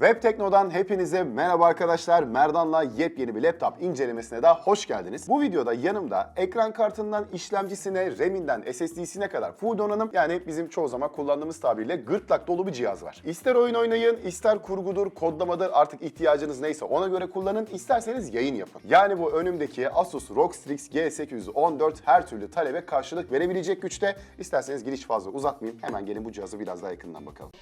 Web Tekno'dan hepinize merhaba arkadaşlar. Merdan'la yepyeni bir laptop incelemesine daha hoş geldiniz. Bu videoda yanımda ekran kartından işlemcisine, RAM'inden SSD'sine kadar full donanım yani bizim çoğu zaman kullandığımız tabirle gırtlak dolu bir cihaz var. İster oyun oynayın, ister kurgudur, kodlamadır artık ihtiyacınız neyse ona göre kullanın, isterseniz yayın yapın. Yani bu önümdeki Asus ROG Strix G814 her türlü talebe karşılık verebilecek güçte. İsterseniz giriş fazla uzatmayayım. Hemen gelin bu cihazı biraz daha yakından bakalım.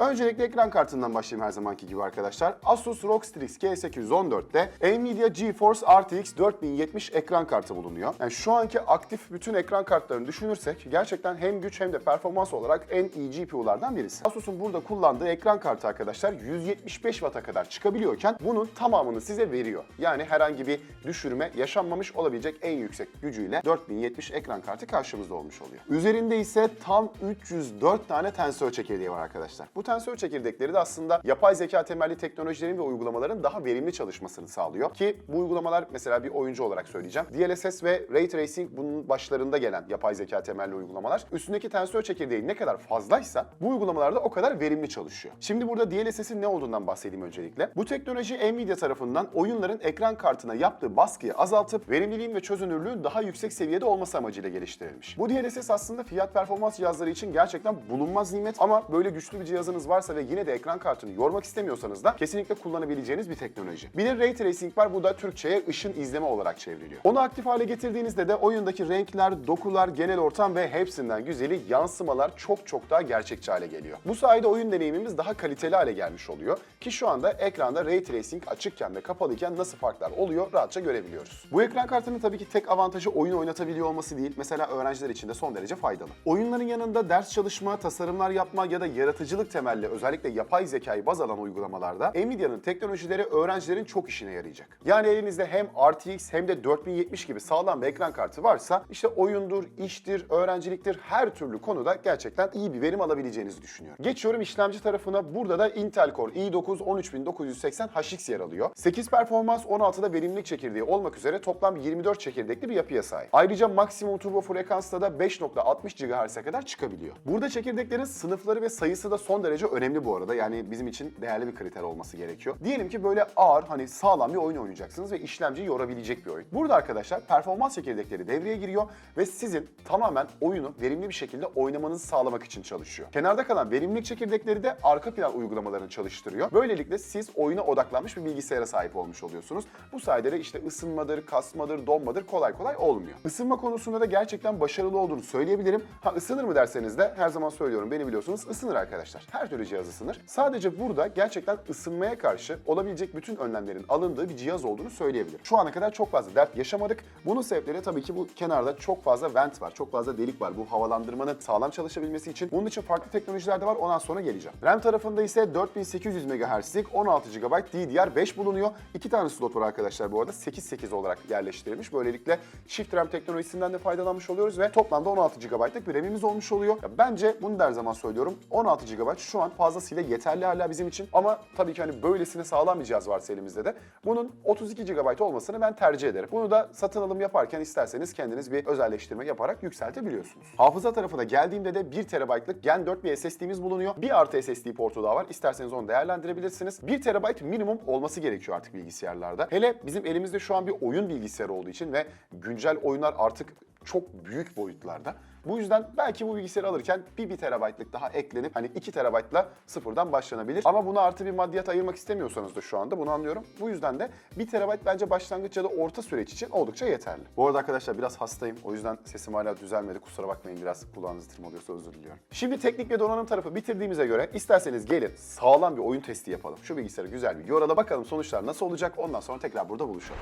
Öncelikle ekran kartından başlayayım her zamanki gibi arkadaşlar. Asus ROG Strix G814'te Nvidia GeForce RTX 4070 ekran kartı bulunuyor. Yani şu anki aktif bütün ekran kartlarını düşünürsek gerçekten hem güç hem de performans olarak en iyi GPU'lardan birisi. Asus'un burada kullandığı ekran kartı arkadaşlar 175 Watt'a kadar çıkabiliyorken bunun tamamını size veriyor. Yani herhangi bir düşürme yaşanmamış olabilecek en yüksek gücüyle 4070 ekran kartı karşımızda olmuş oluyor. Üzerinde ise tam 304 tane tensör çekirdeği var arkadaşlar. Bu tensör çekirdekleri de aslında yapay zeka temelli teknolojilerin ve uygulamaların daha verimli çalışmasını sağlıyor. Ki bu uygulamalar mesela bir oyuncu olarak söyleyeceğim. DLSS ve Ray Tracing bunun başlarında gelen yapay zeka temelli uygulamalar. Üstündeki tensör çekirdeği ne kadar fazlaysa bu uygulamalarda o kadar verimli çalışıyor. Şimdi burada DLSS'in ne olduğundan bahsedeyim öncelikle. Bu teknoloji Nvidia tarafından oyunların ekran kartına yaptığı baskıyı azaltıp verimliliğin ve çözünürlüğün daha yüksek seviyede olması amacıyla geliştirilmiş. Bu DLSS aslında fiyat performans cihazları için gerçekten bulunmaz nimet ama böyle güçlü bir cihazınız varsa ve yine de ekran kartını yormak istemiyorsanız da kesinlikle kullanabileceğiniz bir teknoloji. Bir de Ray Tracing var. Bu da Türkçe'ye ışın izleme olarak çevriliyor. Onu aktif hale getirdiğinizde de oyundaki renkler, dokular, genel ortam ve hepsinden güzeli yansımalar çok çok daha gerçekçi hale geliyor. Bu sayede oyun deneyimimiz daha kaliteli hale gelmiş oluyor. Ki şu anda ekranda Ray Tracing açıkken ve kapalıyken nasıl farklar oluyor rahatça görebiliyoruz. Bu ekran kartının tabii ki tek avantajı oyun oynatabiliyor olması değil. Mesela öğrenciler için de son derece faydalı. Oyunların yanında ders çalışma, tasarımlar yapma ya da yaratıcılık temelli özellikle yapay zekayı baz alan uygulamalarda Nvidia'nın teknolojileri öğrencilerin çok işine yarayacak. Yani elinizde hem RTX hem de 4070 gibi sağlam bir ekran kartı varsa işte oyundur, iştir, öğrenciliktir her türlü konuda gerçekten iyi bir verim alabileceğinizi düşünüyorum. Geçiyorum işlemci tarafına. Burada da Intel Core i9 13980 HX yer alıyor. 8 performans 16'da verimlilik çekirdeği olmak üzere toplam 24 çekirdekli bir yapıya sahip. Ayrıca maksimum turbo frekansta da 5.60 GHz'e kadar çıkabiliyor. Burada çekirdeklerin sınıfları ve sayısı da son derece önemli bu arada. Yani bizim için değerli bir kriter olması gerekiyor. Diyelim ki böyle ağır hani sağlam bir oyun oynayacaksınız ve işlemciyi yorabilecek bir oyun. Burada arkadaşlar performans çekirdekleri devreye giriyor ve sizin tamamen oyunu verimli bir şekilde oynamanızı sağlamak için çalışıyor. Kenarda kalan verimlilik çekirdekleri de arka plan uygulamalarını çalıştırıyor. Böylelikle siz oyuna odaklanmış bir bilgisayara sahip olmuş oluyorsunuz. Bu sayede de işte ısınmadır, kasmadır, donmadır kolay kolay olmuyor. Isınma konusunda da gerçekten başarılı olduğunu söyleyebilirim. Ha ısınır mı derseniz de her zaman söylüyorum beni biliyorsunuz ısınır arkadaşlar. Her türlü cihaz ısınır. Sadece burada gerçekten ısınmaya karşı olabilecek bütün önlemlerin alındığı bir cihaz olduğunu söyleyebilirim. Şu ana kadar çok fazla dert yaşamadık. Bunun sebepleri tabii ki bu kenarda çok fazla vent var, çok fazla delik var. Bu havalandırmanın sağlam çalışabilmesi için. Bunun için farklı teknolojiler de var. Ondan sonra geleceğim. RAM tarafında ise 4800 MHz'lik 16 GB DDR5 bulunuyor. İki tane slot var arkadaşlar bu arada. 8-8 olarak yerleştirilmiş. Böylelikle çift RAM teknolojisinden de faydalanmış oluyoruz ve toplamda 16 GB'lık bir RAM'imiz olmuş oluyor. Ya bence bunu da her zaman söylüyorum. 16 GB şu an fazlasıyla yeterli hala bizim için. Ama tabii ki hani böylesine sağlam bir cihaz varsa elimizde de bunun 32 GB olmasını ben tercih ederim. Bunu da satın alım yaparken isterseniz kendiniz bir özelleştirme yaparak yükseltebiliyorsunuz. Hafıza tarafına geldiğimde de 1 TB'lık Gen 4 bir SSD'miz bulunuyor. Bir artı SSD portu daha var. İsterseniz onu değerlendirebilirsiniz. 1 TB minimum olması gerekiyor artık bilgisayarlarda. Hele bizim elimizde şu an bir oyun bilgisayarı olduğu için ve güncel oyunlar artık çok büyük boyutlarda. Bu yüzden belki bu bilgisayarı alırken bir 1 terabaytlık daha eklenip hani 2 terabaytla sıfırdan başlanabilir. Ama buna artı bir maddiyat ayırmak istemiyorsanız da şu anda bunu anlıyorum. Bu yüzden de 1 terabayt bence başlangıç ya da orta süreç için oldukça yeterli. Bu arada arkadaşlar biraz hastayım. O yüzden sesim hala düzelmedi. Kusura bakmayın biraz kulağınızı tırmalıyorsa özür diliyorum. Şimdi teknik ve donanım tarafı bitirdiğimize göre isterseniz gelin sağlam bir oyun testi yapalım. Şu bilgisayarı güzel bir yorala bakalım sonuçlar nasıl olacak. Ondan sonra tekrar burada buluşalım.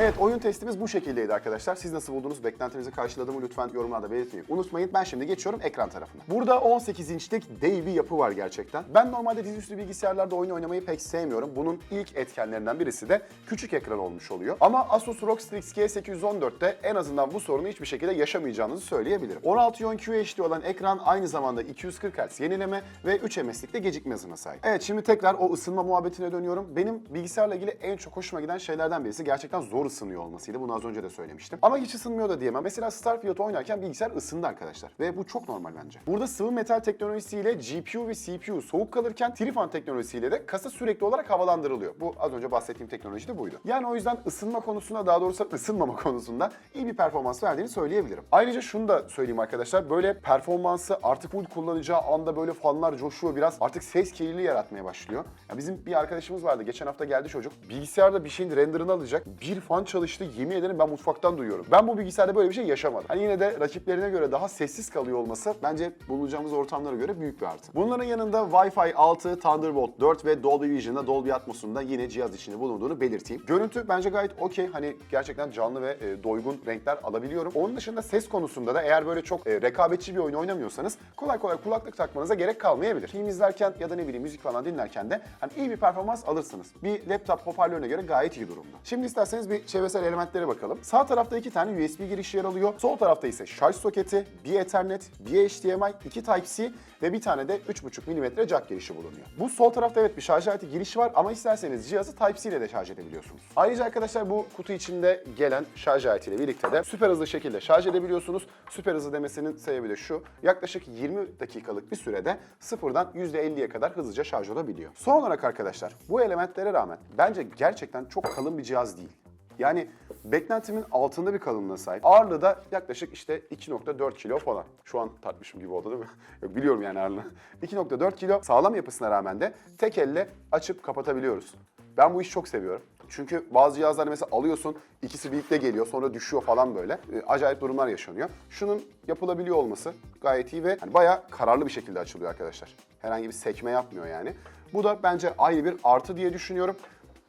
Evet oyun testimiz bu şekildeydi arkadaşlar. Siz nasıl buldunuz? Beklentinizi karşıladı mı? Lütfen yorumlarda belirtmeyi unutmayın. Ben şimdi geçiyorum ekran tarafına. Burada 18 inçlik dev bir yapı var gerçekten. Ben normalde dizüstü bilgisayarlarda oyun oynamayı pek sevmiyorum. Bunun ilk etkenlerinden birisi de küçük ekran olmuş oluyor. Ama Asus ROG Strix G814'te en azından bu sorunu hiçbir şekilde yaşamayacağınızı söyleyebilirim. 16 iyon QHD olan ekran aynı zamanda 240 Hz yenileme ve 3 MS'lik de gecikme hızına sahip. Evet şimdi tekrar o ısınma muhabbetine dönüyorum. Benim bilgisayarla ilgili en çok hoşuma giden şeylerden birisi gerçekten zor ısınıyor olmasıydı. Bunu az önce de söylemiştim. Ama hiç ısınmıyor da diyemem. Mesela Starfield oynarken bilgisayar ısındı arkadaşlar. Ve bu çok normal bence. Burada sıvı metal teknolojisiyle GPU ve CPU soğuk kalırken Trifan teknolojisiyle de kasa sürekli olarak havalandırılıyor. Bu az önce bahsettiğim teknoloji de buydu. Yani o yüzden ısınma konusunda daha doğrusu ısınmama konusunda iyi bir performans verdiğini söyleyebilirim. Ayrıca şunu da söyleyeyim arkadaşlar. Böyle performansı artık full kullanacağı anda böyle fanlar coşuyor biraz. Artık ses kirliliği yaratmaya başlıyor. Ya bizim bir arkadaşımız vardı. Geçen hafta geldi çocuk. Bilgisayarda bir şeyin renderını alacak. Bir fan çalıştı. Yemin ederim ben mutfaktan duyuyorum. Ben bu bilgisayarda böyle bir şey yaşamadım. Hani yine de rakiplerine göre daha sessiz kalıyor olması bence bulunacağımız ortamlara göre büyük bir artı. Bunların yanında Wi-Fi 6, Thunderbolt 4 ve Dolby Vision'da Dolby Atmos'un da yine cihaz içinde bulunduğunu belirteyim. Görüntü bence gayet okey. Hani gerçekten canlı ve e, doygun renkler alabiliyorum. Onun dışında ses konusunda da eğer böyle çok e, rekabetçi bir oyun oynamıyorsanız kolay kolay kulaklık takmanıza gerek kalmayabilir. Film izlerken ya da ne bileyim müzik falan dinlerken de hani iyi bir performans alırsınız. Bir laptop hoparlörüne göre gayet iyi durumda. Şimdi isterseniz bir çevresel elementlere bakalım. Sağ tarafta iki tane USB girişi yer alıyor. Sol tarafta ise şarj soketi, bir Ethernet, bir HDMI, iki Type-C ve bir tane de 3.5 mm jack girişi bulunuyor. Bu sol tarafta evet bir şarj aleti girişi var ama isterseniz cihazı Type-C ile de şarj edebiliyorsunuz. Ayrıca arkadaşlar bu kutu içinde gelen şarj aletiyle birlikte de süper hızlı şekilde şarj edebiliyorsunuz. Süper hızlı demesinin sebebi de şu. Yaklaşık 20 dakikalık bir sürede sıfırdan %50'ye kadar hızlıca şarj olabiliyor. Son olarak arkadaşlar bu elementlere rağmen bence gerçekten çok kalın bir cihaz değil. Yani beklentimin altında bir kalınlığa sahip. Ağırlığı da yaklaşık işte 2.4 kilo falan. Şu an tartmışım gibi oldu değil mi? Yok, biliyorum yani ağırlığını. 2.4 kilo sağlam yapısına rağmen de tek elle açıp kapatabiliyoruz. Ben bu işi çok seviyorum. Çünkü bazı cihazlarda mesela alıyorsun, ikisi birlikte geliyor, sonra düşüyor falan böyle. E, acayip durumlar yaşanıyor. Şunun yapılabiliyor olması gayet iyi ve hani bayağı kararlı bir şekilde açılıyor arkadaşlar. Herhangi bir sekme yapmıyor yani. Bu da bence ayrı bir artı diye düşünüyorum.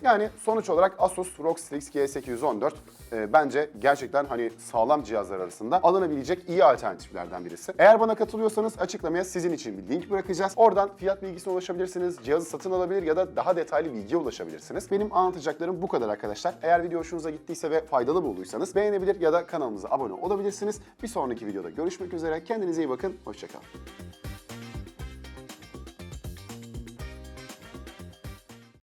Yani sonuç olarak Asus ROG Strix G814 e, bence gerçekten hani sağlam cihazlar arasında alınabilecek iyi alternatiflerden birisi. Eğer bana katılıyorsanız açıklamaya sizin için bir link bırakacağız. Oradan fiyat bilgisine ulaşabilirsiniz, cihazı satın alabilir ya da daha detaylı bilgiye ulaşabilirsiniz. Benim anlatacaklarım bu kadar arkadaşlar. Eğer video hoşunuza gittiyse ve faydalı bulduysanız beğenebilir ya da kanalımıza abone olabilirsiniz. Bir sonraki videoda görüşmek üzere. Kendinize iyi bakın. Hoşçakalın.